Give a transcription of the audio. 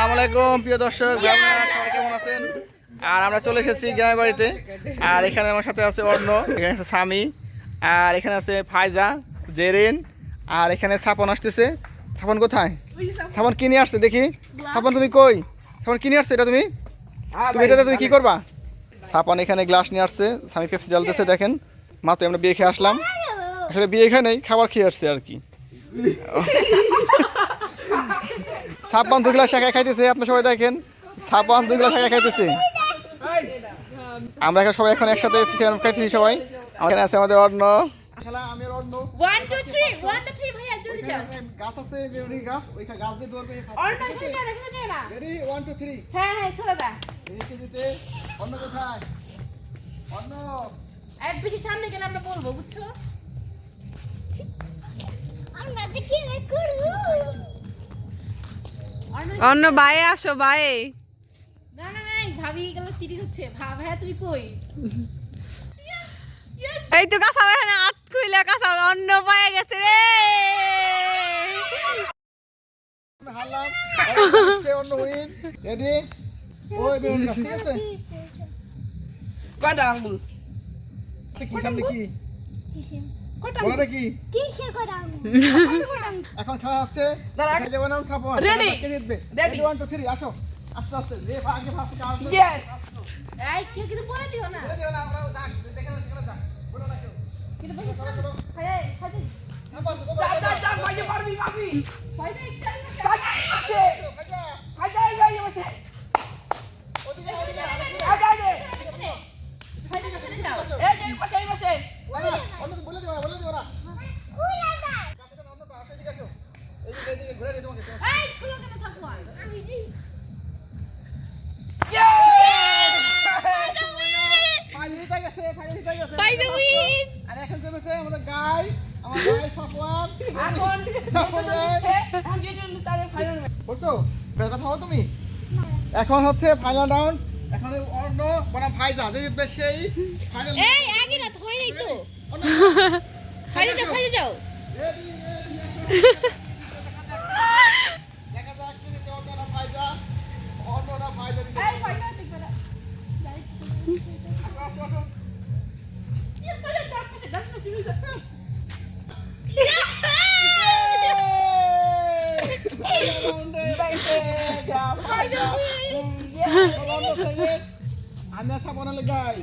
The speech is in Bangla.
সালাম আলাইকুম প্রিয় দর্শক সবাই কেমন আছেন? আর আমরা চলে এসেছি গ্রামের বাড়িতে। আর এখানে আমার সাথে আছে অর্ণ এখানে আছে স্বামী আর এখানে আছে ফাইজা জেরিন আর এখানে সাপন আসতেছে। সাপন কোথায়? সাপন। কিনে আসছে? দেখি। সাপন তুমি কই? সাপন কিনে আসছে এটা তুমি? তুমি এটাতে তুমি কি করবা? সাপন এখানে গ্লাস নিয়ে আসছে স্বামী পেপসি ডালতেছে দেখেন। মাত্র আমরা বিয়ে খেয়ে আসলাম। আসলে বিয়ে খেয়ে নেই খাবার খেয়ে আসছে আর কি। সাবান দুই গ্লাস একা খাইতেছে আপনি সবাই দেখেন। সাবান দুই গ্লাস একা খাইতেছে। আমরা এখন সবাই এখন একসাথে সেভেন খাইতেছি সবাই। এখানে আছে আমাদের অর্ণ। হ্যাঁ হ্যাঁ সামনে গেলে আমরা বলব বুঝছ? আমরা অন্য বাইরে আসো বাইরে না না না ভাবি গেল চিঠি হচ্ছে ভা- ভাইয়া তুমি কই? এই তো কাঁচা এখানে আট খুইলে কাঁচা অন্য পায়ে গেছে রে। কটা আঙ্গুল? কি কটা এখন খেলা হচ্ছে। বানাম টু থ্রি আসো। আস্তে আস্তে যে আগে ফার্স্ট কাজ Yes. এই কেউ কিন্তু বলে দিও না। দিও না আমরা যাক দেখে সেখানে যাক বলো না কেউ। কিন্তু পাঁচে পারবি পাবি একটু আছে বসে ওদিকে ওদিকে এই যে বসে বসে বলে দিও না বলে দিও না। তুমি এখন হচ্ছে ফাইনাল রাউন্ড এখন অন্য বনাম ফাইজা যে জিতবে সেই ফাইনাল এই আগে না হয় নাই তো। ভাইয়া যাও যাও। আমি আশা বানালে গাই